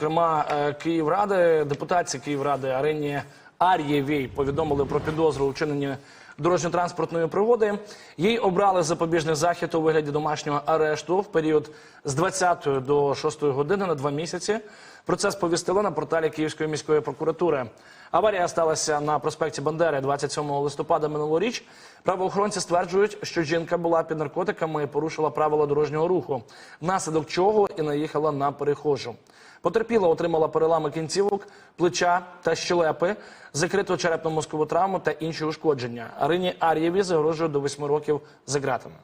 зокрема е, Київради, депутатці Київради Арині Ар'євій повідомили про підозру у вчиненні дорожньо-транспортної пригоди. Їй обрали запобіжний захід у вигляді домашнього арешту в період з 20 до 6 години на два місяці. Про це сповістили на порталі Київської міської прокуратури. Аварія сталася на проспекті Бандери 27 листопада минулоріч. Правоохоронці стверджують, що жінка була під наркотиками і порушила правила дорожнього руху, внаслідок чого і наїхала на перехожу. Потерпіла отримала перелами кінцівок, плеча та щелепи, закриту черепно-мозкову травму та інші ушкодження. Арині Ар'єві загрожує до 8 років за ґратами.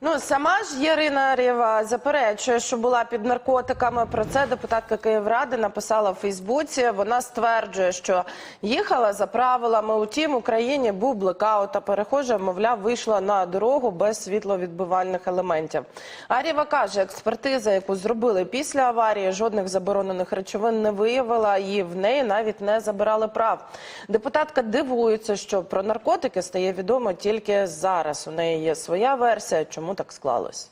Ну сама ж Ярина Арєва заперечує, що була під наркотиками. Про це депутатка Київради написала в Фейсбуці. Вона стверджує, що їхала за правилами. Утім, Україні був блекаут, а перехожа, мовляв, вийшла на дорогу без світловідбивальних елементів. Арєва каже, експертиза, яку зробили після аварії, жодних заборонених речовин не виявила, і в неї навіть не забирали прав. Депутатка дивується, що про наркотики стає відомо тільки зараз. У неї є своя версія, чому так склалось.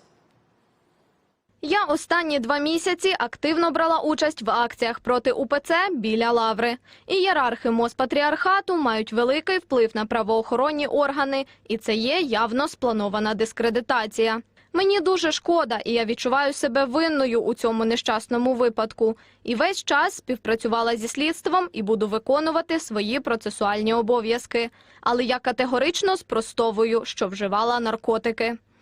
Я останні два місяці активно брала участь в акціях проти УПЦ біля Лаври. Ієрархи Моспатріархату мають великий вплив на правоохоронні органи, і це є явно спланована дискредитація. Мені дуже шкода, і я відчуваю себе винною у цьому нещасному випадку. І весь час співпрацювала зі слідством і буду виконувати свої процесуальні обов'язки. Але я категорично спростовую, що вживала наркотики.